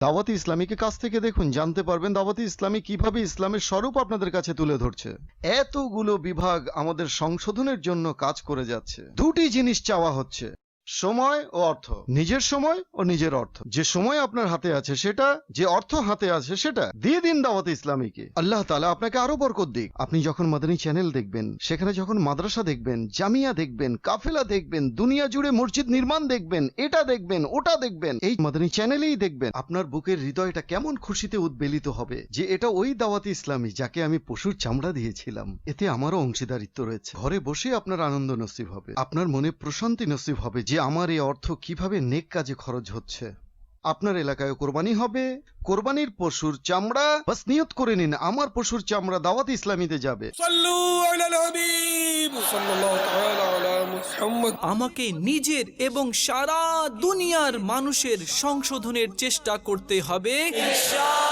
দাওয়াতি ইসলামীকে কাছ থেকে দেখুন, জানতে পারবেন দাওয়াতি ইসলামী কীভাবে ইসলামের স্বরূপ আপনাদের কাছে তুলে ধরছে। এতগুলো বিভাগ আমাদের সংশোধনের জন্য কাজ করে যাচ্ছে। দুটি জিনিস চাওয়া হচ্ছে। সময় ও অর্থ। নিজের সময় ও নিজের অর্থ। যে সময় আপনার হাতে আছে সেটা, যে অর্থ হাতে আছে সেটা দিয়ে দিন দাওয়াত ইসলামীকে। আল্লাহ তালা আপনাকে আরও বরকত দিক। আপনি যখন মাদানী চ্যানেল দেখবেন, সেখানে যখন মাদ্রাসা দেখবেন, জামিয়া দেখবেন, কাফেলা দেখবেন, দুনিয়া জুড়ে মসজিদ নির্মাণ দেখবেন, এটা দেখবেন, ওটা দেখবেন, এই মাদানী চ্যানেলেই দেখবেন, আপনার বুকের হৃদয়টা কেমন খুশিতে উদ্বেলিত হবে যে এটা ওই দাওয়াত ইসলামী যাকে আমি পশুর চামড়া দিয়েছিলাম। এতে আমারও অংশীদারিত্ব রয়েছে। ঘরে বসে আপনার আনন্দ নসিব হবে। আপনার মনে প্রশান্তি নসিব হবে যে আমার এই অর্থ কীভাবে নেক কাজে খরচ হচ্ছে? আপনার এলাকায় কোরবানি হবে কোরবানির পশুর চামড়া বাস নিয়ত করে নিন আমার পশুর চামড়া দাওয়াত ইসলামীতে যাবে। আমাকে নিজের এবং সারা দুনিয়ার মানুষের সংশোধনের চেষ্টা করতে হবে। ইনশাআল্লাহ